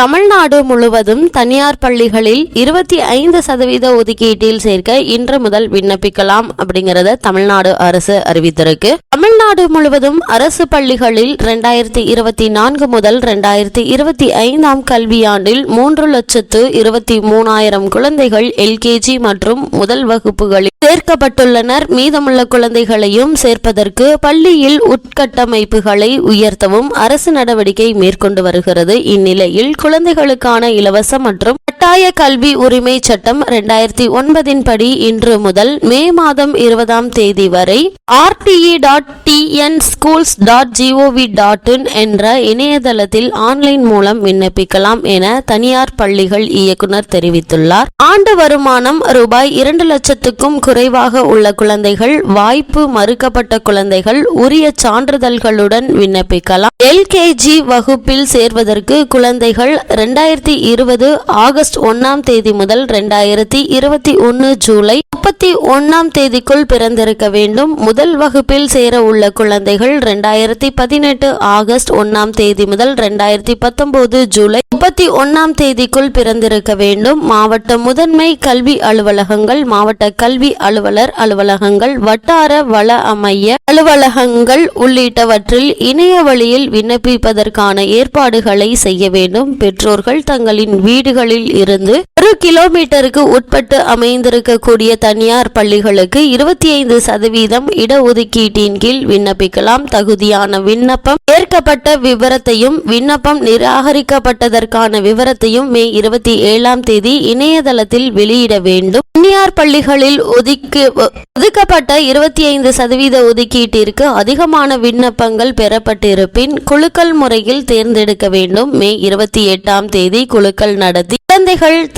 தமிழ்நாடு முழுவதும் தனியார் பள்ளிகளில் இருபத்தி ஐந்து சதவீத ஒதுக்கீட்டில் சேர்க்க இன்று முதல் விண்ணப்பிக்கலாம் அப்படிங்கறத தமிழ்நாடு அரசு அறிவித்திருக்கு. தமிழ்நாடு முழுவதும் அரசு பள்ளிகளில் இரண்டாயிரத்தி இருபத்தி நான்கு முதல் இரண்டாயிரத்தி இருபத்தி ஐந்தாம் கல்வியாண்டில் மூன்று லட்சத்து இருபத்தி மூணாயிரம் குழந்தைகள் எல்கேஜி மற்றும் முதல் வகுப்புகளில் சேர்க்கப்பட்டுள்ளனர். மீதமுள்ள குழந்தைகளையும் சேர்ப்பதற்கு பள்ளியில் உட்கட்டமைப்புகளை உயர்த்தவும் அரசு நடவடிக்கை மேற்கொண்டு வருகிறது. இந்நிலையில் குழந்தைகளுக்கான இலவச மற்றும் கட்டாய கல்வி உரிமை சட்டம் இரண்டாயிரத்தி ஒன்பதின் படி இன்று முதல் மே மாதம் இருபதாம் தேதி வரை RTE dot TN schools dot GOV dot in என்ற இணையதளத்தில் ஆன்லைன் மூலம் விண்ணப்பிக்கலாம் என தனியார் பள்ளிகள் இயக்குனர் தெரிவித்துள்ளார். ஆண்டு வருமானம் ரூபாய் இரண்டு லட்சத்துக்கும் குறைவாக உள்ள குழந்தைகள் வாய்ப்பு மறுக்கப்பட்ட குழந்தைகள் உரிய சான்றிதழ்களுடன் விண்ணப்பிக்கலாம். எல்கேஜி வகுப்பில் சேர்வதற்கு குழந்தைகள் ரெண்டாயிரத்தி இருபது ஆகஸ்ட் ஒன்னாம் தேதி முதல் ரெண்டாயிரத்தி இருபத்தி ஒன்னு ஜூலை முப்பத்தி ஒன்னாம் தேதிக்குள் பிறந்திருக்க வேண்டும். முதல் வகுப்பில் சேர உள்ள குழந்தைகள் ரெண்டாயிரத்தி பதினெட்டு ஆகஸ்ட் ஒன்னாம் தேதி முதல் ரெண்டாயிரத்தி பத்தொன்பது ஜூலை முப்பத்தி ஒன்னாம் தேதிக்குள் பிறந்திருக்க வேண்டும். மாவட்ட முதன்மை கல்வி அலுவலகங்கள் மாவட்ட கல்வி அலுவலர் அலுவலகங்கள் வட்டார வள அமைய அலுவலகங்கள் உள்ளிட்டவற்றில் இணைய வழியில் விண்ணப்பிப்பதற்கான ஏற்பாடுகளை செய்ய வேண்டும். பெற்றோர்கள் தங்களின் வீடுகளில் இருந்து ஒரு கிலோமீட்டருக்கு உட்பட்டு அமைந்திருக்கக்கூடிய தனியார் பள்ளிகளுக்கு இருபத்தி ஐந்து சதவீதம் இடஒதுக்கீட்டின் கீழ் விண்ணப்பிக்கலாம். தகுதியான விண்ணப்பம் ஏற்கப்பட்ட விவரத்தையும் விண்ணப்பம் நிராகரிக்கப்பட்டதற்கான விவரத்தையும் மே இருபத்தி ஏழாம் தேதி இணையதளத்தில் வெளியிட வேண்டும். தனியார் பள்ளிகளில் ஒதுக்கு ஒதுக்கப்பட்ட இருபத்தி ஐந்து சதவீத ஒதுக்கீட்டிற்கு அதிகமான விண்ணப்பங்கள் பெறப்பட்டிருப்பின் குழுக்கள் முறையில் தேர்ந்தெடுக்க வேண்டும். மே இருபத்தி எட்டாம் தேதி குழுக்கள் நடத்தி குழந்தைகள்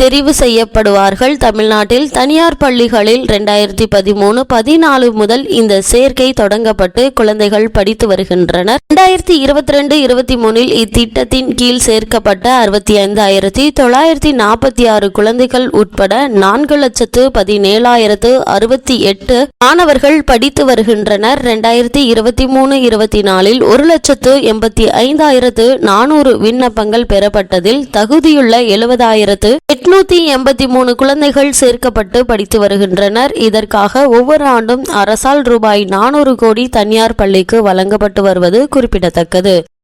தெரிவு செய்யப்படுவார்கள். தமிழ்நாட்டில் தனியார் பள்ளிகளில் ரெண்டாயிரத்தி பதிமூணு பதினாலு முதல் இந்த சேர்க்கை தொடங்கப்பட்டு குழந்தைகள் படித்து வருகின்றனர். ரெண்டாயிரத்தி இருபத்தி ரெண்டு இருபத்தி மூணில் இத்திட்டத்தின் கீழ் சேர்க்கப்பட்ட அறுபத்தி ஐந்தாயிரத்தி தொள்ளாயிரத்தி நாற்பத்தி ஆறு குழந்தைகள் உட்பட நான்கு லட்சத்து பதினேழாயிரத்து அறுபத்தி எட்டு மாணவர்கள் படித்து வருகின்றனர். ரெண்டாயிரத்தி இருபத்தி மூணு இருபத்தி நாலில் ஒரு லட்சத்து எண்பத்தி ஐந்தாயிரத்து நானூறு விண்ணப்பங்கள் பெறப்பட்டதில் தகுதியுள்ள எழுபதாயிரத்து எட்நூத்தி எண்பத்தி மூணு குழந்தைகள் சேர்க்கப்பட்டு படித்து வருகின்றனர். இதற்காக ஒவ்வொரு ஆண்டும் அரசால் ரூபாய் நானூறு கோடி தனியார் பள்ளிக்கு வழங்கப்பட்டு வருவது குறிப்பிடத்தக்கது.